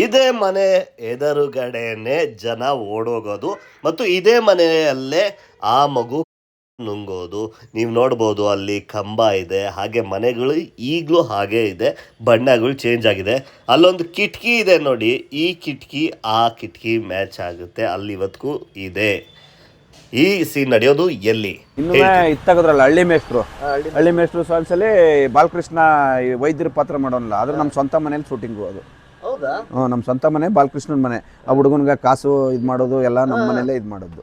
ಇದೇ ಮನೆ ಎದುರುಗಡೆನೆ ಜನ ಓಡೋಗೋದು ಮತ್ತು ಇದೇ ಮನೆಯಲ್ಲೇ ಆ ಮಗು ನುಂಗೋದು. ನೀವು ನೋಡ್ಬೋದು ಅಲ್ಲಿ ಕಂಬ ಇದೆ ಹಾಗೆ ಮನೆಗಳು ಈಗಲೂ ಹಾಗೆ ಇದೆ ಬಣ್ಣಗಳು ಚೇಂಜ್ ಆಗಿದೆ. ಅಲ್ಲೊಂದು ಕಿಟಕಿ ಇದೆ ನೋಡಿ ಈ ಕಿಟಕಿ ಆ ಕಿಟಕಿ ಮ್ಯಾಚ್ ಆಗುತ್ತೆ. ಅಲ್ಲಿ ಇವತ್ತಿಗೂ ಇದೆ. ಈ ಸೀನ್ ನಡೆಯೋದು ಎಲ್ಲಿ? ಇತ್ತಾಗೋದ್ರಲ್ಲ ಇತ್ತಾಗದ್ರಲ್ಲ ಹಳ್ಳಿ ಮೇಷ್ಟ್ರು. ಹಳ್ಳಿ ಮೇಷ್ಟ್ರು. ಸಾಲ್ಸಲ್ಲಿ ಅಲ್ಲಿ ಬಾಲಕೃಷ್ಣ ವೈದ್ಯರ ಪಾತ್ರ ಮಾಡೋನಲ್ಲ ಆದ್ರೆ ನಮ್ಮ ಸ್ವಂತ ಮನೇಲಿ ಶೂಟಿಂಗು ಅದು. ಹ್ಞೂ ನಮ್ಮ ಸ್ವಂತ ಮನೆ ಬಾಲಕೃಷ್ಣನ ಮನೆ. ಆ ಹುಡುಗನ್ಗೆ ಕಾಸು ಇದು ಮಾಡೋದು ಎಲ್ಲ ನಮ್ಮ ಮನೆಯಲ್ಲೇ ಇದು ಮಾಡೋದು.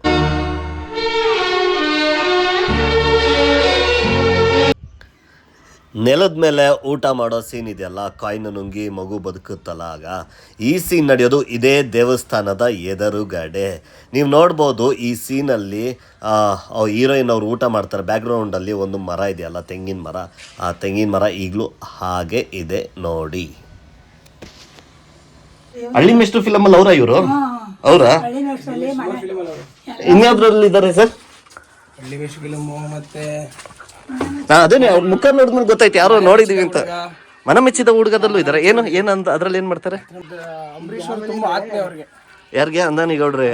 ನೆಲದ ಮೇಲೆ ಊಟ ಮಾಡೋ ಸೀನ್ ಇದೆಯಲ್ಲ ಕಾಯಿನ ನುಂಗಿ ಮಗು ಬದುಕುತ್ತಲ್ಲ ಆಗ. ಈ ಸೀನ್ ನಡೆಯೋದು ಇದೇ ದೇವಸ್ಥಾನದ ಎದುರುಗಡೆ. ನೀವು ನೋಡ್ಬೋದು ಈ ಸೀನಲ್ಲಿ ಹೀರೋಯಿನ್ ಅವರು ಊಟ ಮಾಡ್ತಾರೆ. ಬ್ಯಾಕ್ಗ್ರೌಂಡಲ್ಲಿ ಒಂದು ಮರ ಇದೆಯಲ್ಲ ತೆಂಗಿನ ಮರ. ಆ ತೆಂಗಿನ ಮರ ಈಗಲೂ ಹಾಗೆ ಇದೆ ನೋಡಿ. ಹಳ್ಳಿ ಮಿಸ್ಟರ್ ಫಿಲಮ್ ಅಲ್ಲಿ ಅವರ ಇವರು? ಅವರಾ? ಇನ್ಯಾವ್ದ್ರಲ್ಲಿ ಇದ್ದಾರೆ ಸರ್? ಹಳ್ಳಿ ವೇಷ ಫಿಲಮ್ ಮತ್ತೆ ಅದೇನೆ ಅವ್ರ ಮುಖ ನೋಡಿದ್ಮೇಲೆ ಗೊತ್ತಾಯ್ತು ಯಾರೋ ನೋಡಿದೀವಿ ಅಂತ. ಮನ ಮೆಚ್ಚಿದ ಹುಡುಗದಲ್ಲೂ ಇದಾರೆ. ಏನು ಏನಂತ ಅದ್ರಲ್ಲಿ ಏನ್ ಮಾಡ್ತಾರೆ? ಅಂಬರೀಶ್ ಅವರು ತುಂಬಾ ಆತ್ಮೀಯ ಅವ್ರಿಗೆ. ಯಾರಿಗೆ? ಅಂದಾನಿ ಗೌಡ್ರೆ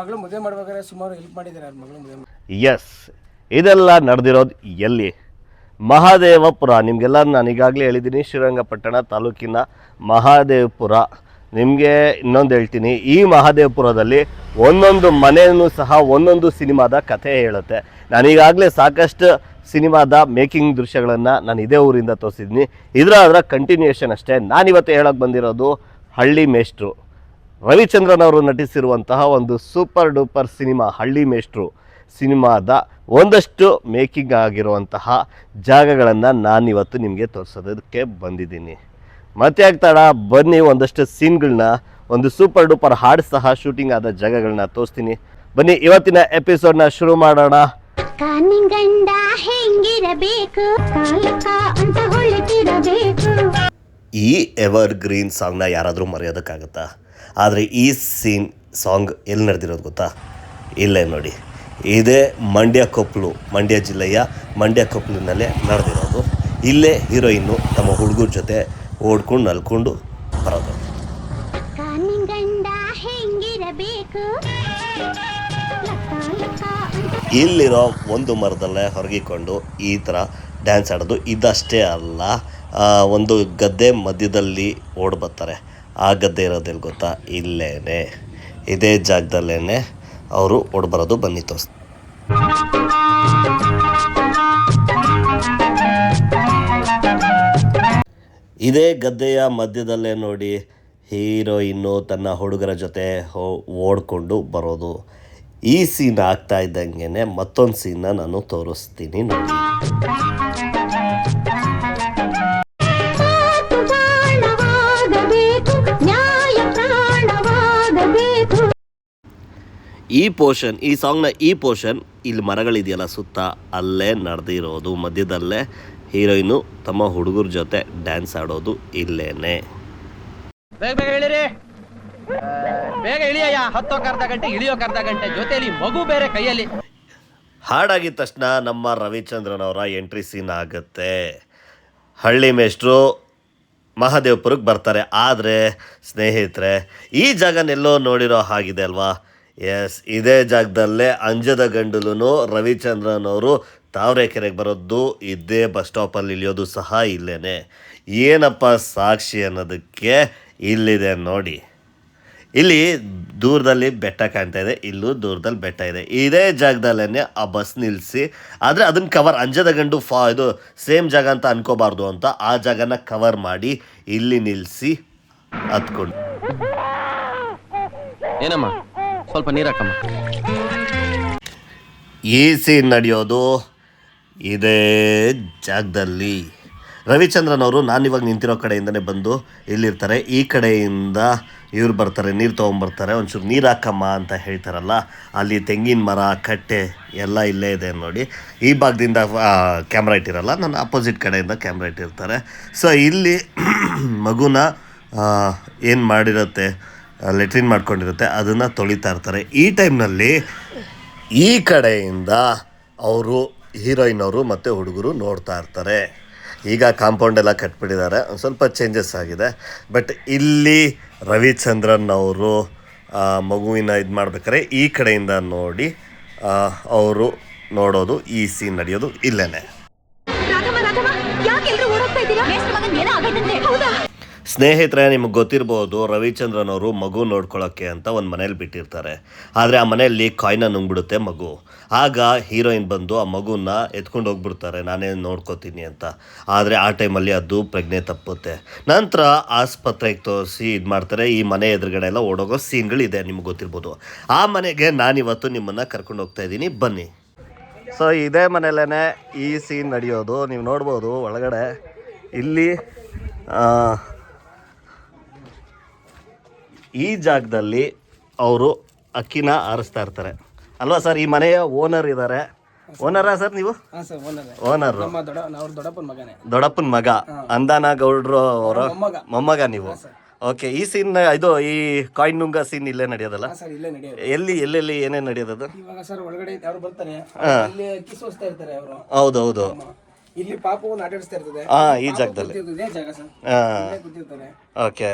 ಮಗಳು ಮದುವೆ ಮಾಡ್ಬೇಕಾದ್ರೆ ಸುಮಾರು ಹೆಲ್ಪ್ ಮಾಡಿದ್ದಾರೆ ಅವ್ರ ಮಗಳು. ಎಸ್ ಇದೆಲ್ಲ ನಡೆದಿರೋದು ಎಲ್ಲಿ? ಮಹಾದೇವಪುರ. ನಿಮಗೆಲ್ಲ ನಾನು ಈಗಾಗಲೇ ಹೇಳಿದ್ದೀನಿ ಶ್ರೀರಂಗಪಟ್ಟಣ ತಾಲೂಕಿನ ಮಹಾದೇವಪುರ. ನಿಮಗೆ ಇನ್ನೊಂದು ಹೇಳ್ತೀನಿ, ಈ ಮಹಾದೇವಪುರದಲ್ಲಿ ಒಂದೊಂದು ಮನೆಯೂ ಸಹ ಒಂದೊಂದು ಸಿನಿಮಾದ ಕಥೆ ಹೇಳುತ್ತೆ. ನಾನೀಗಾಗಲೇ ಸಾಕಷ್ಟು ಸಿನಿಮಾದ ಮೇಕಿಂಗ್ ದೃಶ್ಯಗಳನ್ನು ನಾನು ಇದೇ ಊರಿಂದ ತೋರಿಸಿದ್ದೀನಿ ಇದರ ಅದರ ಕಂಟಿನ್ಯೂಷನ್ ಅಷ್ಟೇ ನಾನಿವತ್ತು ಹೇಳೋಕ್ಕೆ ಬಂದಿರೋದು ಹಳ್ಳಿ ಮೇಷ್ಟ್ರು. ರವಿಚಂದ್ರನ್ ಅವರು ನಟಿಸಿರುವಂತಹ ಒಂದು ಸೂಪರ್ ಡೂಪರ್ ಸಿನಿಮಾ ಹಳ್ಳಿ ಮೇಷ್ಟ್ರು. ಸಿನಿಮಾದ ಒಂದಷ್ಟು ಮೇಕಿಂಗ್ ಆಗಿರುವಂತಹ ಜಾಗಗಳನ್ನು ನಾನಿವತ್ತು ನಿಮಗೆ ತೋರಿಸೋದಕ್ಕೆ ಬಂದಿದ್ದೀನಿ. ಮತ್ತೆ ಆಗ್ತಾಡ ಬನ್ನಿ ಒಂದಷ್ಟು ಸೀನ್ಗಳನ್ನ ಒಂದು ಸೂಪರ್ ಡೂಪರ್ ಹಾಡ್ ಸಹ ಶೂಟಿಂಗ್ ಆದ ಜಾಗಗಳನ್ನ ತೋರಿಸ್ತೀನಿ. ಬನ್ನಿ ಇವತ್ತಿನ ಎಪಿಸೋಡ್ನ ಶುರು ಮಾಡೋಣ. ಕಾನಿಗಂಡ ಹೆಂಗಿರಬೇಕು? ಕಾಲಕ ಅಂತ ಹೊಳಿತಿರಬೇಕು ಈ ಎವರ್ ಗ್ರೀನ್ ಸಾಂಗ್ನ ಯಾರಾದರೂ ಮರೆಯೋದಕ್ಕಾಗತ್ತಾ? ಆದರೆ ಈ ಸೀನ್ ಸಾಂಗ್ ಎಲ್ಲಿ ನಡೆದಿರೋದು ಗೊತ್ತಾ? ಇಲ್ಲೇ ನೋಡಿ. ಇದೇ ಮಂಡ್ಯ ಕೊಪ್ಪಲು ಮಂಡ್ಯ ಜಿಲ್ಲೆಯ ಮಂಡ್ಯ ಕೊಪ್ಪಲಿನಲ್ಲೇ ನಡೆದಿರೋದು. ಇಲ್ಲೇ ಹೀರೋಯಿನ್ನು ತಮ್ಮ ಹುಡುಗರ ಜೊತೆ ಓಡ್ಕೊಂಡು ನಲ್ಕೊಂಡು ಬರೋದು. ಇಲ್ಲಿರೋ ಒಂದು ಮರದಲ್ಲೇ ಹೊರಗಿಕೊಂಡು ಈ ಥರ ಡ್ಯಾನ್ಸ್ ಆಡೋದು. ಇದಷ್ಟೇ ಅಲ್ಲ ಒಂದು ಗದ್ದೆ ಮಧ್ಯದಲ್ಲಿ ಓಡ್ಬತ್ತಾರೆ ಆ ಗದ್ದೆ ಇರೋದೆಲ್ಲಿ ಗೊತ್ತಾ? ಇಲ್ಲೇ ಇದೇ ಜಾಗದಲ್ಲೇ ಅವರು ಓಡ್ ಬರೋದು ಬನ್ನಿ ತೋರಿಸ್. ಇದೇ ಗದ್ದೆಯ ಮಧ್ಯದಲ್ಲೇ ನೋಡಿ ಹೀರೋಯಿನ್ನು ತನ್ನ ಹುಡುಗರ ಜೊತೆ ಓಡ್ಕೊಂಡು ಬರೋದು. ಈ ಸೀನ್ ಆಗ್ತಾ ಇದ್ದಂಗೆ ಮತ್ತೊಂದು ಸೀನ್ನ ನಾನು ತೋರಿಸ್ತೀನಿ ನೋಡಿ. ಈ ಪೋರ್ಷನ್ ಈ ಸಾಂಗ್ನ ಈ ಪೋರ್ಷನ್ ಇಲ್ಲಿ ಮರಗಳಿದೆಯಲ್ಲ ಸುತ್ತ ಅಲ್ಲೇ ನಡೆದಿರೋದು. ಮಧ್ಯದಲ್ಲೇ ಹೀರೋಯಿನು ತಮ್ಮ ಹುಡುಗರ ಜೊತೆ ಡ್ಯಾನ್ಸ್ ಆಡೋದು ಇಲ್ಲೇನೆ. ಬೇಗ ಬೇಗ ಹೇಳಿರಿ ಬೇಗ ಇಳಿಯಯ್ಯ ಹತ್ತೋಕ್ ಅರ್ಧ ಗಂಟೆ ಇಳಿಯೋಕ್ ಅರ್ಧ ಗಂಟೆ. ಜೊತೆಲಿ ಮಗು ಬೇರೆ ಕೈಯಲ್ಲಿ. ಹಾಡಾಗಿದ ತಕ್ಷಣ ನಮ್ಮ ರವಿಚಂದ್ರನ್ ಅವರ ಎಂಟ್ರಿ ಸೀನ್ ಆಗುತ್ತೆ. ಹಳ್ಳಿ ಮೇಷ್ಟ್ರು ಮಹಾದೇವಪುರಕ್ಕೆ ಬರ್ತಾರೆ. ಆದರೆ ಸ್ನೇಹಿತರೆ ಈ ಜಾಗನೆಲ್ಲೋ ನೋಡಿರೋ ಹಾಗಿದೆ ಅಲ್ವಾ ಎಸ್ ಇದೇ ಜಾಗದಲ್ಲೇ ಅಂಜದ ಗಂಡಲೂ ರವಿಚಂದ್ರನ್ ಅವರು ತಾವರೆಕೆರೆಗೆ ಬರೋದು ಇದೇ ಬಸ್ ಸ್ಟಾಪಲ್ಲಿ ಇಳಿಯೋದು ಸಹ ಇಲ್ಲೇನೆ. ಏನಪ್ಪ ಸಾಕ್ಷಿ ಅನ್ನೋದಕ್ಕೆ ಇಲ್ಲಿದೆ ನೋಡಿ. ಇಲ್ಲಿ ದೂರದಲ್ಲಿ ಬೆಟ್ಟ ಕಾಣ್ತಾ ಇದೆ, ಇಲ್ಲೂ ದೂರದಲ್ಲಿ ಬೆಟ್ಟ ಇದೆ. ಇದೇ ಜಾಗದಲ್ಲೇ ಆ ಬಸ್ ನಿಲ್ಲಿಸಿ ಆದರೆ ಅದನ್ನ ಕವರ್ ಅಂಜದ ಗಂಡು ಫಾ, ಇದು ಸೇಮ್ ಜಾಗ ಅಂತ ಅನ್ಕೋಬಾರ್ದು ಅಂತ ಆ ಜಾಗನ ಕವರ್ ಮಾಡಿ ಇಲ್ಲಿ ನಿಲ್ಲಿಸಿ ಹತ್ಕೊಂಡು ಏನಮ್ಮ? ಸ್ವಲ್ಪ ನೀರಾಕಮ್ಮ ಈ ಸೀನ್ ನಡೆಯೋದು ಇದೇ ಜಾಗದಲ್ಲಿ. ರವಿಚಂದ್ರನ್ ಅವರು ಇವಾಗ ನಿಂತಿರೋ ಕಡೆಯಿಂದನೇ ಬಂದು ಇಲ್ಲಿರ್ತಾರೆ. ಈ ಕಡೆಯಿಂದ ಇವ್ರು ಬರ್ತಾರೆ, ನೀರು ತೊಗೊಂಬರ್ತಾರೆ. ಒಂಚೂರು ನೀರು ಹಾಕಮ್ಮ ಅಂತ ಹೇಳ್ತಾರಲ್ಲ, ಅಲ್ಲಿ ತೆಂಗಿನ ಮರ, ಕಟ್ಟೆ ಎಲ್ಲ ಇಲ್ಲೇ ಇದೆ ನೋಡಿ. ಈ ಭಾಗದಿಂದ ಕ್ಯಾಮ್ರಾ ಇಟ್ಟಿರಲ್ಲ, ನನ್ನ ಅಪೋಸಿಟ್ ಕಡೆಯಿಂದ ಕ್ಯಾಮ್ರಾ ಇಟ್ಟಿರ್ತಾರೆ. ಸೊ ಇಲ್ಲಿ ಮಗುನ ಏನು ಮಾಡಿರುತ್ತೆ? ಲೆಟ್ರಿನ್ ಮಾಡ್ಕೊಂಡಿರುತ್ತೆ, ಅದನ್ನು ತೊಳಿತಾ ಇರ್ತಾರೆ. ಈ ಟೈಮ್ನಲ್ಲಿ ಈ ಕಡೆಯಿಂದ ಅವರು ಹೀರೋಯಿನ್ ಅವರು ಮತ್ತು ಹುಡುಗರು ನೋಡ್ತಾ ಇರ್ತಾರೆ. ಈಗ ಕಾಂಪೌಂಡ್ ಎಲ್ಲ ಕಟ್ಬಿಟ್ಟಿದ್ದಾರೆ, ಒಂದು ಸ್ವಲ್ಪ ಚೇಂಜಸ್ ಆಗಿದೆ. ಬಟ್ ಇಲ್ಲಿ ರವಿಚಂದ್ರನ್ ಅವರು ಮಗುವಿನ ಇದು ಮಾಡ್ಬೇಕಾದ್ರೆ ಈ ಕಡೆಯಿಂದ ನೋಡಿ ಅವರು ನೋಡೋದು, ಈ ಸೀನ್ ನಡೆಯೋದು ಇಲ್ಲೇನೆ. ಸ್ನೇಹಿತರೆ, ನಿಮಗೆ ಗೊತ್ತಿರ್ಬೋದು ರವಿಚಂದ್ರನ್ ಅವರು ಮಗು ನೋಡ್ಕೊಳ್ಳೋಕ್ಕೆ ಅಂತ ಒಂದು ಮನೇಲಿ ಬಿಟ್ಟಿರ್ತಾರೆ. ಆದರೆ ಆ ಮನೆಯಲ್ಲಿ ಕಾಯ್ನ ನುಂಗ್ಬಿಡುತ್ತೆ ಮಗು. ಆಗ ಹೀರೋಯಿನ್ ಬಂದು ಆ ಮಗುನ ಎತ್ಕೊಂಡು ಹೋಗ್ಬಿಡ್ತಾರೆ ನಾನೇ ನೋಡ್ಕೋತೀನಿ ಅಂತ. ಆದರೆ ಆ ಟೈಮಲ್ಲಿ ಅದು ಪ್ರಜ್ಞೆ ತಪ್ಪುತ್ತೆ. ನಂತರ ಆಸ್ಪತ್ರೆಗೆ ತೋರಿಸಿ ಇದು ಮಾಡ್ತಾರೆ, ಈ ಮನೆ ಎದುರುಗಡೆ ಎಲ್ಲ ಓಡೋಗೋ ಸೀನ್ಗಳಿದೆ, ನಿಮ್ಗೆ ಗೊತ್ತಿರ್ಬೋದು. ಆ ಮನೆಗೆ ನಾನಿವತ್ತು ನಿಮ್ಮನ್ನು ಕರ್ಕೊಂಡು ಹೋಗ್ತಾ ಇದ್ದೀನಿ, ಬನ್ನಿ. ಸೊ ಇದೇ ಮನೆಯಲ್ಲೇ ಈ ಸೀನ್ ನಡೆಯೋದು. ನೀವು ನೋಡ್ಬೋದು ಒಳಗಡೆ. ಇಲ್ಲಿ ಈ ಜಾಗದಲ್ಲಿ ಅವರು ಅಕ್ಕಿನ ಆರಿಸ್ತಾ ಇರ್ತಾರೆ. ಅಲ್ವಾ ಸರ್? ಈ ಮನೆಯ ಓನರ್ ಇದ್ದಾರೆ ಓನರಾ ಸರ್ ನೀವು? ಓನರ್ ದೊಡ್ಡಪ್ಪನ ಮಗ. ಅಂದಾನ ಗೌಡ್ರು ಅವರ ಮೊಮ್ಮಗ. ನೀವು. ಓಕೆ ಈ ಸೀನ್ ಇದು ಈ ಕಾಯಿನ್ ನುಂಗ ಸೀನ್ ಇಲ್ಲೇ ನಡೆಯೋದಲ್ಲ? ಎಲ್ಲಿ ಎಲ್ಲೆಲ್ಲಿ ಏನೇನು ನಡೆಯೋದದು? ಹೌದು ಹೌದು. ಇಲ್ಲಿ ಪಾಪವನ್ನು ಆಟಾಡಿಸ್ತಾ ಇರ್ತದೆ. ಹಾ ಈ ಜಾಗದಲ್ಲಿ. ಓಕೆ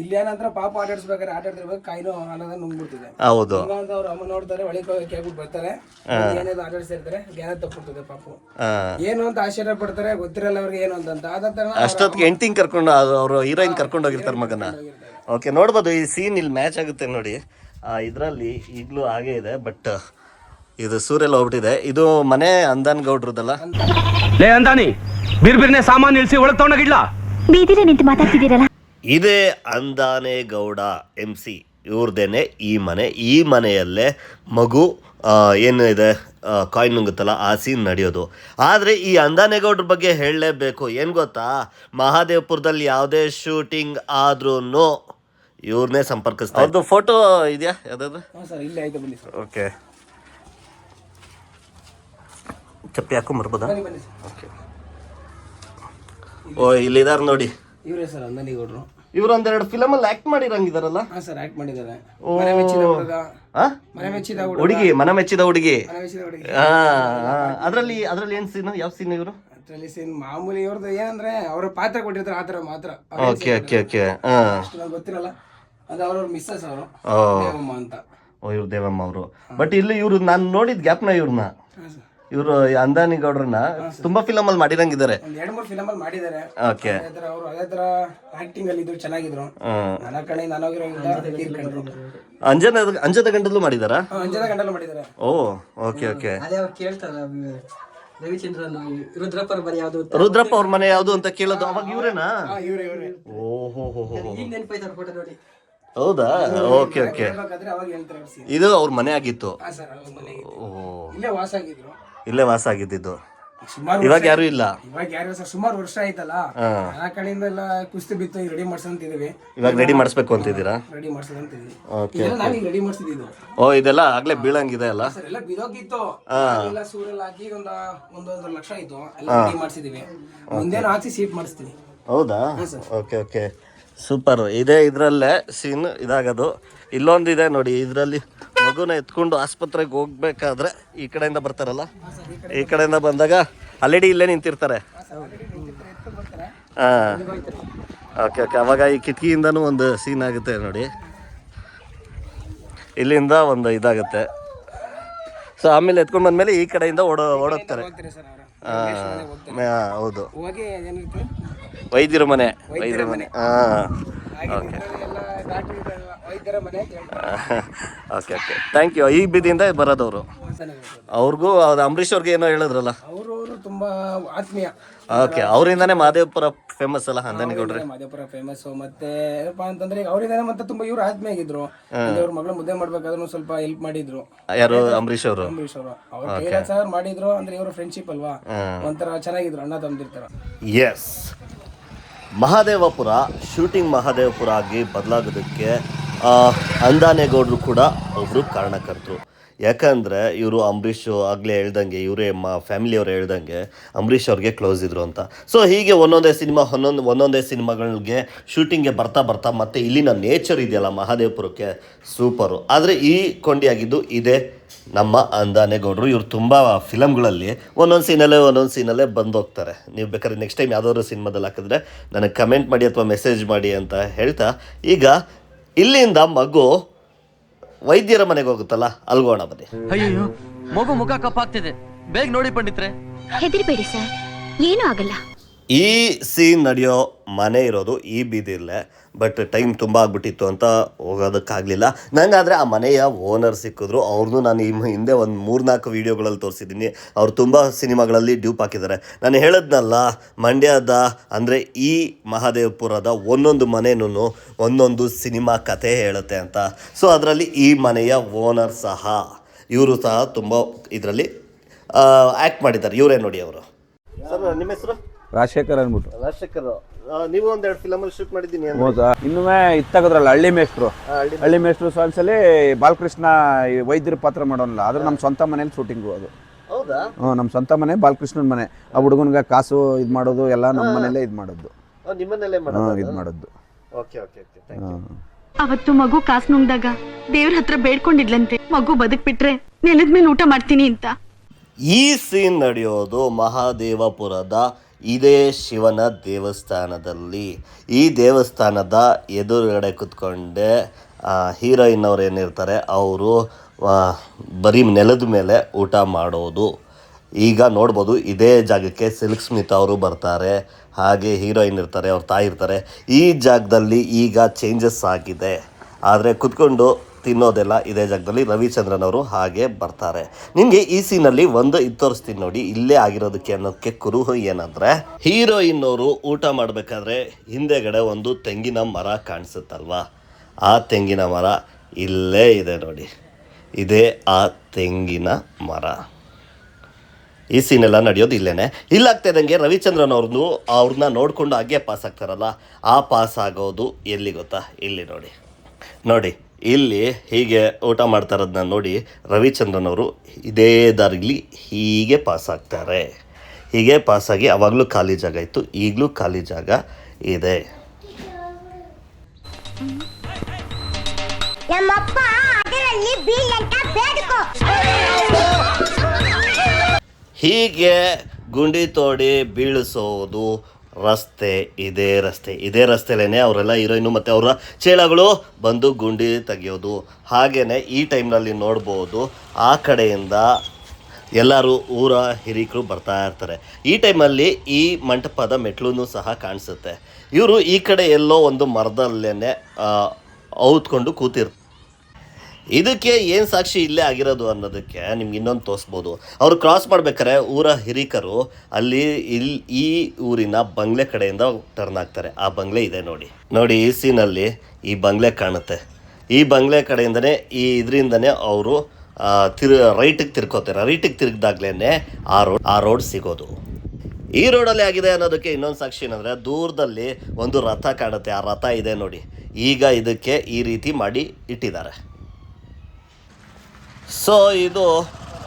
ಇಲ್ಲಿ ಏನಂದ್ರೆ ಪಾಪ ಆಟಾಡಿಸ್ಬೇಕಾದ್ರೆ ಆಟಾಡ್ತಿರ್ಬೇಕು ಕಾಯಿನೋ ಅನ್ನೋದನ್ನ ನುಂಗ್ಬಿಡ್ತಿದೆ. ಹೌದು. ಇವಾಗ ಅವ್ರ ಅಮ್ಮ ನೋಡ್ತಾರೆ ಒಳಗೆ ಹೋಗಿ ಕೇಳ್ಬಿಟ್ಟು ಬರ್ತಾರೆ ಏನೇನು ಆಟಾಡಿಸ್ತಾ ಇರ್ತಾರೆ ಜ್ಞಾನ ತಪ್ಪಿರ್ತದೆ ಪಾಪು. ಏನು ಅಂತ ಆಶ್ಚರ್ಯ ಪಡ್ತಾರೆ ಗೊತ್ತಿರಲ್ಲ ಅವ್ರಿಗೆ ಏನು ಅಂತ. ಆದಂತರ ಅಷ್ಟೊತ್ತಿಗೆ ಹೆಂಡ್ತಿಂಗ್ ಕರ್ಕೊಂಡು ಅವರು ಹೀರೋಯಿನ್ ಕರ್ಕೊಂಡು ಹೋಗಿರ್ತಾರೆ ಮಗನ. ಓಕೆ ನೋಡ್ಬೋದು ಈ ಸೀನ್ ಇಲ್ಲಿ ಮ್ಯಾಚ್ ಆಗುತ್ತೆ ನೋಡಿ. ಇದರಲ್ಲಿ ಈಗಲೂ ಹಾಗೆ ಇದೆ ಬಟ್ ಇದು ಸೂರ್ಯಲ್ಲ ಹೋಗ್ಬಿಟ್ಟಿದೆ. ಇದು ಮನೆ ಅಂದನ್ ಗೌಡ್ರದಲ್ಲ ಲೇ ಅಂದಾನಿ ಬಿರ್ಬಿರ್ನೆ ಸಾಮಾನು ಸಾಮಾನ್ ಇಳಿಸಿ ಒಳಗೆ ತಗೊಂಡೋಗಿಡ್ಲಾ? ಬೀದಿರ ನಿಂತು ಮಾತಾಡ್ತಿದ್ದೀರಲ್ಲ? ಇದೇ ಅಂದಾನೆ ಗೌಡ ಎಂ ಸಿ. ಇವ್ರದೇನೆ ಈ ಮನೆ ಈ ಮನೆಯಲ್ಲೇ ಮಗು ಏನಿದೆ ಏನು ಇದೆ ಕಾಯಿನ್ ನುಂಗುತ್ತಲ್ಲ ಆ ಸೀನ್ ನಡೆಯೋದು. ಆದರೆ ಈ ಅಂದಾನೇಗೌಡ್ರ ಬಗ್ಗೆ ಹೇಳಲೇಬೇಕು. ಏನು ಗೊತ್ತಾ? ಮಹಾದೇವಪುರದಲ್ಲಿ ಯಾವುದೇ ಶೂಟಿಂಗ್ ಆದ್ರೂ ಇವ್ರನ್ನೇ ಸಂಪರ್ಕಿಸ್ತಾ ಅವ್ರದ್ದು ಫೋಟೋ ಇದೆಯಾ? ಯಾವ್ದಾದ್ರು? ಓಕೆ. ಚಪ್ಪಿ ಹಾಕೊಂಡು ಬರ್ಬೋದಾ? ಬನ್ನಿ ಸರ್. ಓಕೆ ಓ ಇಲ್ಲಿದ್ದಾರೆ ನೋಡಿ. ಇವರೇ ಸರ್ ಅಂದನಿಗೌಡ್ರು ಇವ್ರು ಒಂದೆರಡು ಫಿಲಮಲ್ಲಿ ಆಕ್ಟ್ ಮಾಡಿರಂಗಿದಾರಲ್ಲ? ಹಾಂ ಸರ್ ಆಕ್ಟ್ ಮಾಡಿದ್ದಾರೆ. ಮನೆ ಮೆಚ್ಚಿದ ಹುಡುಗ? ಮನೆ ಮೆಚ್ಚಿದ ಹುಡುಗ. ಹುಡುಗಿ ಮನ ಮೆಚ್ಚಿದ ಹುಡುಗಿ. ಮನೆ ಮೆಚ್ಚಿದ ಹುಡುಗಿ. ಅದರಲ್ಲಿ ಅದರಲ್ಲಿ ಏನ್ ಸೀನ್ ಯಾವ ಸೀನ್ ಇವರು? ಅದ್ರಲ್ಲಿ ಸೀನ್ ಮಾಮೂಲಿ ಇವ್ರದ್ದು ಏನಂದ್ರೆ ಅವ್ರ ಪಾತ್ರ ಕೊಟ್ಟಿರ್ತಾರೆ ಆತರ ಥರ ಮಾತ್ರ. ಓಕೆ ಓಕೆ ಓಕೆ ಹಾ ಅಷ್ಟು ನಂಗೆ ಗೊತ್ತಿರಲ್ಲ. ಅದು ಅವ್ರವ್ರ ಮಿಸ್ಸಸ್ ಅವರು. ದೇವಮ್ಮ ಅಂತ. ಓ ಇವ್ರು ದೇವಮ್ಮ ಅವರು. ಬಟ್ ಇಲ್ಲಿ ಇವ್ರು ನಾನು ನೋಡಿದ ಗ್ಯಾಪ್ನ ಇವ್ರನ್ನ. ಹಾಂ ಸರ್. ಇವರು ಅಂದಾನಿ ಗೌಡ್ರನ್ನ ತುಂಬಾ ಫಿಲಮ್ ಅಲ್ಲಿ ಮಾಡಿರಂಗಿದ್ದಾರೆ. ಒಂದ್ ಎರಡು ಮೂರು ಫಿಲಮಲ್ಲಿ ಮಾಡಿದ್ದಾರೆ. ಓಕೆ ಅದೇ ಥರ ಅವರು ಅದೇ ಥರ ಆಕ್ಟಿಂಗ್ ಅಲ್ಲಿ ಇದ್ರು ಚೆನ್ನಾಗಿದ್ರು. ನನ್ನ ಕಡೆ ತೀರ್ಕೊಂಡ್ರು ಅಂಜನ ಅಂಜದ ಗಂಡದಲ್ಲೂ ಮಾಡಿದಾರಾ? ಹಾ, ಅಂಜದ ಗಂಟಲು ಮಾಡಿದ್ದಾರೆ. ಓ ಓಕೆ ಓಕೆ ಅದೇ ಅವ್ರು ಕೇಳ್ತಾರ ರವಿಚಂದ್ರನ್ ರುದ್ರಪ್ಪರ ಮನೆ ಯಾವ್ದು ರುದ್ರಪ್ಪ ಅವ್ರ ಮನೆ ಯಾವುದು ಅಂತ ಕೇಳೋದು ಅವಾಗ ಇವ್ರೇನಾ? ಇವ್ರೆ ಇವ್ರೆ. ಓಹೋ ಹೋ ಹೋ ಹೋ. ಈಗ ನೆನಪಾಯ್ತಾರ ಫೋಟೋ ನೋಡಿ. ಹೌದಾ? ಓಕೆ ಓಕೆ ಹೇಳ್ಬೇಕಾದ್ರೆ ಅವಾಗ ಹೇಳ್ತಾರೆ ಅವ್ರು. ಇದು ಅವ್ರ ಮನೆ ಆಗಿತ್ತು. ಹಾ ಸರ್ ಅವ್ರ ಮನೆಗೆ ಓ ಇಲ್ಲೇ ವಾಸ ಆಗಿದ್ರು. ಇಲ್ಲೇ ವಾಸ ಆಗಿದ್ದಿದ್ದು. ಸುಮಾರು ಇವಾಗ ಯಾರು ಇಲ್ಲ. ಇವಾಗ ಯಾರು ಸರ್ ಸುಮಾರು ವರ್ಷ ಆಯ್ತಲ್ಲ? ಆ ಕಡೆಯಿಂದ ಎಲ್ಲ ಕುಸ್ತಿ ಬಿತ್ತು ರೆಡಿ ಮಾಡ್ಸಂತಿದೀವಿ ಇವಾಗ ರೆಡಿ ಮಾಡಿಸ್ಬೇಕು ಅಂತಿದ್ದೀರಾ? ರೆಡಿ ಮಾಡ್ಸಂತಿದ್ವಿ ಓಕೆ ನಾವೀಗ ರೆಡಿ ಮಾಡ್ಸಿದ್ದು. ಓ ಇದೆಲ್ಲ ಆಗ್ಲೇ ಬೀಳಂಗಿದೆ ಅಲ್ಲ? ಸರ್ ಎಲ್ಲ ಬೀಳೋಗಿತ್ತು. ಎಲ್ಲ ಸೂರೆಲ್ಲ ಹಾಕಿ ಒಂದು ಒಂದೊಂದು ಲಕ್ಷ ಆಯ್ತು. ಎಲ್ಲ ರೆಡಿ ಮಾಡ್ಸಿದೀವಿ ಮುಂದೇನು ಹಾಕಿ ಸೀಟ್ ಮಾಡಿಸ್ತೀವಿ ಹೌದಾ? ಓಕೆ ಓಕೆ ಸೂಪರ್ ಇದೇ ಇದರಲ್ಲೇ ಸೀನ್ ಇದಾಗೋದು. ಇಲ್ಲೊಂದಿದೆ ನೋಡಿ ಇದರಲ್ಲಿ ಮಗುನ ಎತ್ಕೊಂಡು ಆಸ್ಪತ್ರೆಗೆ ಹೋಗ್ಬೇಕಾದ್ರೆ ಈ ಕಡೆಯಿಂದ ಬರ್ತಾರಲ್ಲ? ಈ ಕಡೆಯಿಂದ ಬಂದಾಗ ಆಲ್ರೆಡಿ ಇಲ್ಲೇ ನಿಂತಿರ್ತಾರೆ. ಹಾಂ. Okay okay. ಅವಾಗ ಈ ಕಿಟಕಿಯಿಂದನೂ ಒಂದು ಸೀನ್ ಆಗುತ್ತೆ ನೋಡಿ. ಇಲ್ಲಿಂದ ಒಂದು ಇದಾಗುತ್ತೆ. ಸೊ ಆಮೇಲೆ ಎತ್ಕೊಂಡು ಬಂದಮೇಲೆ ಈ ಕಡೆಯಿಂದ ಓಡೋ ಓಡೋಗ್ತಾರೆ. ಹಾಂ ಹೌದು. ವೈದ್ಯರ ಮನೆ. ವೈದ್ಯರ ಮನೆ. ಹಾಂ. ಓಕೆ ಓಕೆ ಥ್ಯಾಂಕ್ ಯು ಈ ಬೀದಿಯಿಂದ ಬರೋದವರು. ಅವ್ರಿಗೂ ಅದು ಅಂಬರೀಶ್ ಅವ್ರಿಗೆ ಏನೋ ಹೇಳಿದ್ರಲ್ಲ. ಅವರು ಅವರು ತುಂಬಾ ಆತ್ಮೀಯ. ಓಕೆ ಅವರಿಂದಾನೇ ಮಹದೇವಪುರ ಫೇಮಸ್ ಅಲ್ಲ ಹಂದನಗೌಡ್ರಿ ಮಹದೇವಪುರ ಫೇಮಸ್ ಮತ್ತೆ ಏನಪ್ಪ ಅಂತಂದ್ರೆ ಅವರಿಂದಾನೆ ಮತ್ತೆ ತುಂಬಾ ಇವ್ರು ಆತ್ಮೀಯ ಆಗಿದ್ರು. ಅವ್ರ ಮಗಳ ಮುದ್ದೆ ಮಾಡ್ಬೇಕಾದ್ರೂ ಸ್ವಲ್ಪ ಹೆಲ್ಪ್ ಮಾಡಿದ್ರು. ಯಾರು ಅವರು? ಅಂಬರೀಶ್ ಅವರು. ಅವ್ರ ಕೈಲ ಸರ್ ಮಾಡಿದ್ರು ಅಂದ್ರೆ ಇವರು ಫ್ರೆಂಡ್ಶಿಪ್ ಅಲ್ವಾ? ಒಂಥರ ಚೆನ್ನಾಗಿದ್ರು ಅಣ್ಣ ತಂದಿರ್ತಾರ ಎಸ್ ಮಹಾದೇವಪುರ ಶೂಟಿಂಗ್ ಮಹಾದೇವಪುರ ಆಗಿ ಬದಲಾಗೋದಕ್ಕೆ ಅಂದಾನೇಗೌಡರು ಕೂಡ ಒಬ್ಬರು ಕಾರಣಕರ್ತರು. ಯಾಕಂದರೆ ಇವರು ಅಂಬರೀಷ್ ಆಗಲೇ ಹೇಳ್ದಂಗೆ, ಇವರೇ ಮ, ಫ್ಯಾಮಿಲಿಯವ್ರು ಹೇಳ್ದಂಗೆ ಅಂಬರೀಷ್ ಅವ್ರಿಗೆ ಕ್ಲೋಸ್ ಇದ್ರು ಅಂತ. ಸೊ ಹೀಗೆ ಒಂದೊಂದೇ ಸಿನಿಮಾ, ಒಂದೊಂದು, ಒಂದೊಂದೇ ಸಿನಿಮಾಗಳಿಗೆ ಶೂಟಿಂಗ್ಗೆ ಬರ್ತಾ ಬರ್ತಾ ಮತ್ತು ಇಲ್ಲಿನ ನೇಚರ್ ಇದೆಯಲ್ಲ ಮಹಾದೇವಪುರಕ್ಕೆ ಸೂಪರು ಆದರೆ ಈ ಕೊಂಡಿಯಾಗಿದ್ದು ಇದೇ ನಮ್ಮ ಅಂದಾನೇಗೌಡರು ಇವರು ತುಂಬ ಫಿಲಮ್ಗಳಲ್ಲಿ ಒಂದೊಂದು ಸೀನಲ್ಲೇ ಒಂದೊಂದು ಸೀನಲ್ಲೇ ಬಂದು ಹೋಗ್ತಾರೆ ನೀವು ಬೇಕಾದ್ರೆ ನೆಕ್ಸ್ಟ್ ಟೈಮ್ ಯಾವುದಾದ್ರು ಸಿನಿಮಾದಲ್ಲಿ ಹಾಕಿದ್ರೆ ನನಗೆ ಕಮೆಂಟ್ ಮಾಡಿ ಅಥವಾ ಮೆಸೇಜ್ ಮಾಡಿ ಅಂತ ಹೇಳ್ತಾ ಈಗ ಇಲ್ಲಿಂದ ಮಗು ವೈದ್ಯರ ಮನೆಗೆ ಹೋಗುತ್ತಲ್ಲ ಅಲ್ಗೋಣ ಬನ್ನಿ. ಅಯ್ಯೋ ಮಗು ಮುಖ ಕಪ್ಪಾಗ್ತಿದೆ. ಬೇಗ ನೋಡಿ ಪಂಡಿತ್ರೆ. ಹೆದರಿಬೇಡಿ ಸರ್ ಏನೂ ಆಗಲ್ಲ. ಈ ಸೀನ್ ನಡೆಯೋ ಮನೆ ಇರೋದು ಈ ಬೀದಿಲ್ಲೇ ಬಟ್ ಟೈಮ್ ತುಂಬ ಆಗ್ಬಿಟ್ಟಿತ್ತು ಅಂತ ಹೋಗೋದಕ್ಕಾಗಲಿಲ್ಲ. ನನಗಾದರೆ ಆ ಮನೆಯ ಓನರ್ ಸಿಕ್ಕಿದ್ರು. ಅವ್ರನ್ನೂ ನಾನು ಹಿಂದೆ ಒಂದು ಮೂರ್ನಾಲ್ಕು ವೀಡಿಯೋಗಳಲ್ಲಿ ತೋರಿಸಿದ್ದೀನಿ. ಅವ್ರು ತುಂಬ ಸಿನಿಮಾಗಳಲ್ಲಿ ಡ್ಯೂಪ್ ಹಾಕಿದ್ದಾರೆ. ನಾನು ಹೇಳದ್ನಲ್ಲ, ಮಂಡ್ಯದ, ಅಂದರೆ ಈ ಮಹಾದೇವಪುರದ ಒಂದೊಂದು ಮನೆಯೂ ಒಂದೊಂದು ಸಿನಿಮಾ ಕಥೆ ಹೇಳುತ್ತೆ ಅಂತ. ಸೊ ಅದರಲ್ಲಿ ಈ ಮನೆಯ ಓನರ್ ಸಹ, ಇವರು ಸಹ ತುಂಬ ಇದರಲ್ಲಿ ಆ್ಯಕ್ಟ್ ಮಾಡಿದ್ದಾರೆ. ಇವರೇ ನೋಡಿ ಅವರು? ಸರ್, ನಿಮ್ಮ ಹೆಸರು? ರಾಜಶೇಖರ್ ಅನ್ಬಿಟ್ಟು ರಾಜಶೇಖರ್. ನೀವು ಒಂದೆರಡು ಫಿಲಮಲ್ಲಿ ಶೂಟ್ ಮಾಡಿದ್ದೀನಿ ಹೌದಾ? ಇನ್ನುವೇ ಇತ್ತಾಗದ್ರಲ್ಲ ಹಳ್ಳಿ ಮೇಷ್ಟ್ರು. ಹಳ್ಳಿ ಮೇಷ್ಟ್ರು. ಸಾಂಗ್ಸಲ್ಲಿ ಬಾಲಕೃಷ್ಣ ಈ ವೈದ್ಯರ ಪಾತ್ರ ಮಾಡೋನಲ್ಲ ಆದ್ರೆ ನಮ್ಮ ಸ್ವಂತ ಮನೇಲಿ ಶೂಟಿಂಗು ಅದು. ಹೌದಾ? ಹ್ಞೂ ನಮ್ಮ ಸ್ವಂತ ಮನೆ ಬಾಲಕೃಷ್ಣನ ಮನೆ. ಆ ಹುಡುಗನ್ಗೆ ಕಾಸು ಇದು ಮಾಡೋದು ಎಲ್ಲ ನಮ್ಮ ಮನೇಲೇ ಇದು ಮಾಡೋದು. ನಿಮ್ಮನ್ನೆಲ್ಲೇ ಇದು ಮಾಡೋದು. Okay okay okay thank you ಅವತ್ತು ಮಗು ಕಾಸು ನುಂಗ್ದಾಗ ದೇವ್ರ ಹತ್ರ ಬೇಡ್ಕೊಂಡಿದ್ಲಂತೆ. ಮಗು ಬದುಕ್ಬಿಟ್ರೆ ನೆಲದ ಮೇಲೆ ಊಟ ಮಾಡ್ತೀನಿ ಅಂತ. ಈ ಸೀನ್ ನಡೆಯೋದು ಮಹಾದೇವಪುರದ ಇದೇ ಶಿವನ ದೇವಸ್ಥಾನದಲ್ಲಿ. ಈ ದೇವಸ್ಥಾನದ ಎದುರುಗಡೆ ಕುತ್ಕೊಂಡೆ ಹೀರೋಯಿನ್ ಅವ್ರು ಏನಿರ್ತಾರೆ, ಅವರು ಬರೀ ನೆಲದ ಮೇಲೆ ಊಟ ಮಾಡೋದು. ಈಗ ನೋಡ್ಬೋದು, ಇದೇ ಜಾಗಕ್ಕೆ ಸಿಲ್ಕ್ ಸ್ಮಿತ್ ಅವರು ಬರ್ತಾರೆ. ಹಾಗೆ ಹೀರೋಯಿನ್ ಇರ್ತಾರೆ, ಅವ್ರ ತಾಯಿ ಇರ್ತಾರೆ. ಈ ಜಾಗದಲ್ಲಿ ಈಗ ಚೇಂಜಸ್ ಆಗಿದೆ. ಆದರೆ ಕುತ್ಕೊಂಡು ತಿನ್ನೋದೆಲ್ಲ ಇದೇ ಜಾಗದಲ್ಲಿ ರವಿಚಂದ್ರನ್ ಅವರು ಹಾಗೆ ಬರ್ತಾರೆ. ನಿಮಗೆ ಈ ಸೀನಲ್ಲಿ ಒಂದು ತೋರಿಸ್ತೀನಿ ನೋಡಿ, ಇಲ್ಲೇ ಆಗಿರೋದಕ್ಕೆ ಅನ್ನೋದಕ್ಕೆ ಕುರುಹು ಏನಂದ್ರೆ ಹೀರೋಯಿನ್ ಅವರು ಊಟ ಮಾಡಬೇಕಾದ್ರೆ ಹಿಂದೆಗಡೆ ಒಂದು ತೆಂಗಿನ ಮರ ಕಾಣಿಸುತ್ತಲ್ವಾ? ಆ ತೆಂಗಿನ ಮರ ಇಲ್ಲೇ ಇದೆ ನೋಡಿ. ಇದೇ ಆ ತೆಂಗಿನ ಮರ. ಈ ಸೀನೆಲ್ಲ ನಡೆಯೋದು ಇಲ್ಲೇನೆ. ಇಲ್ಲಾಗ್ತಾ ಇದ್ದಂಗೆ ರವಿಚಂದ್ರನ್ ಅವ್ರದ್ದು ಅವ್ರನ್ನ ನೋಡಿಕೊಂಡು ಹಾಗೆ ಪಾಸ್ ಆಗ್ತಾರಲ್ಲ ಆ ಪಾಸ್ ಆಗೋದು ಎಲ್ಲಿ ಗೊತ್ತಾ? ಇಲ್ಲಿ ನೋಡಿ. ನೋಡಿ ಇಲ್ಲಿ ಹೀಗೆ ಊಟ ಮಾಡ್ತಾ ಇರೋದನ್ನ ನೋಡಿ ರವಿಚಂದ್ರನ್ ಅವರು ಇದೇ ದಾರಿಲಿ ಹೀಗೆ ಪಾಸ್ ಆಗ್ತಾರೆ. ಹೀಗೆ ಪಾಸಾಗಿ ಅವಾಗಲೂ ಖಾಲಿ ಜಾಗ ಇತ್ತು ಈಗಲೂ ಖಾಲಿ ಜಾಗ ಇದೆ. ಹೀಗೆ ಗುಂಡಿ ತೋಡಿ ಬೀಳಿಸೋದು ರಸ್ತೆ, ಇದೇ ರಸ್ತೆ, ಇದೇ ರಸ್ತೆಲೇ ಅವರೆಲ್ಲ ಹೀರೋಯಿನು ಮತ್ತು ಅವರ ಚೇಳಗಳು ಬಂದು ಗುಂಡಿ ತೆಗೆಯೋದು. ಹಾಗೆಯೇ ಈ ಟೈಮ್ನಲ್ಲಿ ನೋಡ್ಬೋದು, ಆ ಕಡೆಯಿಂದ ಎಲ್ಲರೂ ಊರ ಹಿರಿಕರು ಬರ್ತಾ ಇರ್ತಾರೆ. ಈ ಟೈಮಲ್ಲಿ ಈ ಮಂಟಪದ ಮೆಟ್ಲೂ ಸಹ ಕಾಣಿಸುತ್ತೆ. ಇವರು ಈ ಕಡೆ ಎಲ್ಲೋ ಒಂದು ಮರದಲ್ಲೇ ಔತ್ಕೊಂಡು ಕೂತಿರ್ತಾರೆ ಇದಕ್ಕೆ ಏನು ಸಾಕ್ಷಿ ಇಲ್ಲೇ ಆಗಿರೋದು ಅನ್ನೋದಕ್ಕೆ ನಿಮ್ಗೆ ಇನ್ನೊಂದು ತೋರಿಸ್ಬೋದು. ಅವರು ಕ್ರಾಸ್ ಮಾಡ್ಬೇಕಾದ್ರೆ ಊರ ಹಿರಿಕರು ಅಲ್ಲಿ ಇಲ್ಲಿ ಈ ಊರಿನ ಬಂಗ್ಲೆ ಕಡೆಯಿಂದ ಟರ್ನ್ ಆಗ್ತಾರೆ. ಆ ಬಂಗ್ಲೆ ಇದೆ ನೋಡಿ. ನೋಡಿ ಈ ಸೀನಲ್ಲಿ ಈ ಬಂಗ್ಲೆ ಕಾಣುತ್ತೆ. ಈ ಬಂಗ್ಲೆ ಕಡೆಯಿಂದನೇ ಈ ಇದರಿಂದನೇ ಅವರು ತಿರು ರೈಟಿಗೆ ತಿರ್ಕೋತಾರೆ. ರೈಟಿಗೆ ತಿರುಗಿದಾಗ್ಲೇ ಆ ರೋಡ್ ಆ ರೋಡ್ ಸಿಗೋದು. ಈ ರೋಡಲ್ಲಿ ಆಗಿದೆ ಅನ್ನೋದಕ್ಕೆ ಇನ್ನೊಂದು ಸಾಕ್ಷಿ ಏನಂದರೆ ದೂರದಲ್ಲಿ ಒಂದು ರಥ ಕಾಣುತ್ತೆ. ಆ ರಥ ಇದೆ ನೋಡಿ. ಈಗ ಇದಕ್ಕೆ ಈ ರೀತಿ ಮಾಡಿ ಇಟ್ಟಿದ್ದಾರೆ. ಸೊ ಇದು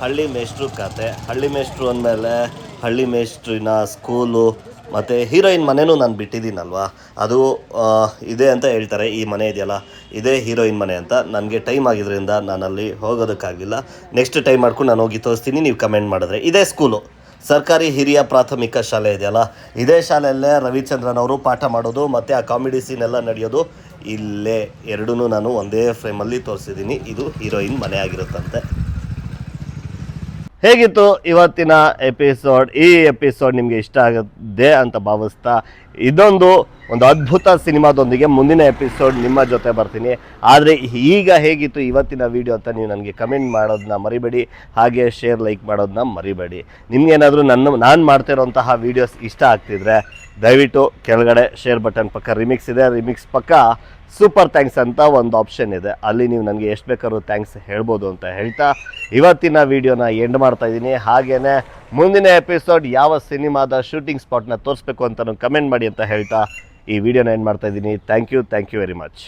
ಹಳ್ಳಿ ಮೇಷ್ಟ್ರು ಕತೆ. ಹಳ್ಳಿ ಮೇಷ್ಟ್ರು ಅಂದಮೇಲೆ ಹಳ್ಳಿ ಮೇಷ್ಟ್ರಿನ ಸ್ಕೂಲು ಮತ್ತು ಹೀರೋಯಿನ್ ಮನೆನೂ ನಾನು ಬಿಟ್ಟಿದ್ದೀನಲ್ವಾ? ಅದು ಇದೆ ಅಂತ ಹೇಳ್ತಾರೆ, ಈ ಮನೆ ಇದೆಯಲ್ಲ? ಇದೇ ಹೀರೋಯಿನ್ ಮನೆ ಅಂತ. ನನಗೆ ಟೈಮ್ ಆಗಿದ್ದರಿಂದ ನಾನು ಅಲ್ಲಿ ಹೋಗೋದಕ್ಕಾಗಲಿಲ್ಲ ನೆಕ್ಸ್ಟ್ ಟೈಮ್ ಮಾಡ್ಕೊಂಡು ನಾನು ಹೋಗಿ ತೋರಿಸ್ತೀನಿ, ನೀವು ಕಮೆಂಟ್ ಮಾಡಿದ್ರೆ. ಇದೇ ಸ್ಕೂಲು. ಸರ್ಕಾರಿ ಹಿರಿಯ ಪ್ರಾಥಮಿಕ ಶಾಲೆ ಇದೆಯಲ್ಲ? ಇದೇ ಶಾಲೆಯಲ್ಲೇ ರವಿಚಂದ್ರನ್ ಅವರು ಪಾಠ ಮಾಡೋದು ಮತ್ತು ಆ ಕಾಮಿಡಿ ಸೀನ್ ಎಲ್ಲ ನಡೆಯೋದು ಇಲ್ಲೇ. ಎರಡೂ ನಾನು ಒಂದೇ ಫ್ರೇಮಲ್ಲಿ ತೋರಿಸಿದ್ದೀನಿ. ಇದು ಹೀರೋಯಿನ್ ಮನೆ ಆಗಿರುತ್ತಂತೆ. ಹೇಗಿತ್ತು ಇವತ್ತಿನ ಎಪಿಸೋಡ್ ಈ ಎಪಿಸೋಡ್ ನಿಮಗೆ ಇಷ್ಟ ಆಗುತ್ತೆ ಅಂತ ಭಾವಿಸ್ತಾ ಇದೊಂದು ಒಂದು ಅದ್ಭುತ ಸಿನಿಮಾದೊಂದಿಗೆ ಮುಂದಿನ ಎಪಿಸೋಡ್ ನಿಮ್ಮ ಜೊತೆ ಬರ್ತೀನಿ. ಆದರೆ ಈಗ ಹೇಗಿತ್ತು ಇವತ್ತಿನ ವಿಡಿಯೋ ಅಂತ ನೀವು ನನಗೆ ಕಮೆಂಟ್ ಮಾಡೋದನ್ನ ಮರಿಬೇಡಿ, ಹಾಗೆ ಶೇರ್ ಲೈಕ್ ಮಾಡೋದನ್ನ ಮರಿಬೇಡಿ. ನಿಮಗೇನಾದರೂ ನನ್ನ, ನಾನು ಮಾಡ್ತಿರೋಂತಹ ವೀಡಿಯೋಸ್ ಇಷ್ಟ ಆಗ್ತಿದ್ರೆ ದಯವಿಟ್ಟು ಕೆಳಗಡೆ ಶೇರ್ ಬಟನ್ ಪಕ್ಕ ರಿಮಿಕ್ಸ್ ಇದೆ. ರಿಮಿಕ್ಸ್ ಪಕ್ಕ ಸೂಪರ್ ಥ್ಯಾಂಕ್ಸ್ ಅಂತ ಒಂದು ಆಪ್ಷನ್ ಇದೆ. ಅಲ್ಲಿ ನೀವು ನನಗೆ ಎಷ್ಟು ಬೇಕಾದ್ರೂ ಥ್ಯಾಂಕ್ಸ್ ಹೇಳ್ಬೋದು ಅಂತ ಹೇಳ್ತಾ ಇವತ್ತಿನ ವಿಡಿಯೋನ ಎಂಡ್ ಮಾಡ್ತಾ ಇದ್ದೀನಿ. ಹಾಗೆಯೇ ಮುಂದಿನ ಎಪಿಸೋಡ್ ಯಾವ ಸಿನಿಮಾದ ಶೂಟಿಂಗ್ ಸ್ಪಾಟ್ನ ತೋರಿಸ್ಬೇಕು ಅಂತ ಕಮೆಂಟ್ ಮಾಡಿ ಅಂತ ಹೇಳ್ತಾ ಈ ವಿಡಿಯೋನ ಏನು ಮಾಡ್ತಾ ಇದ್ದೀನಿ. Thank you thank you very much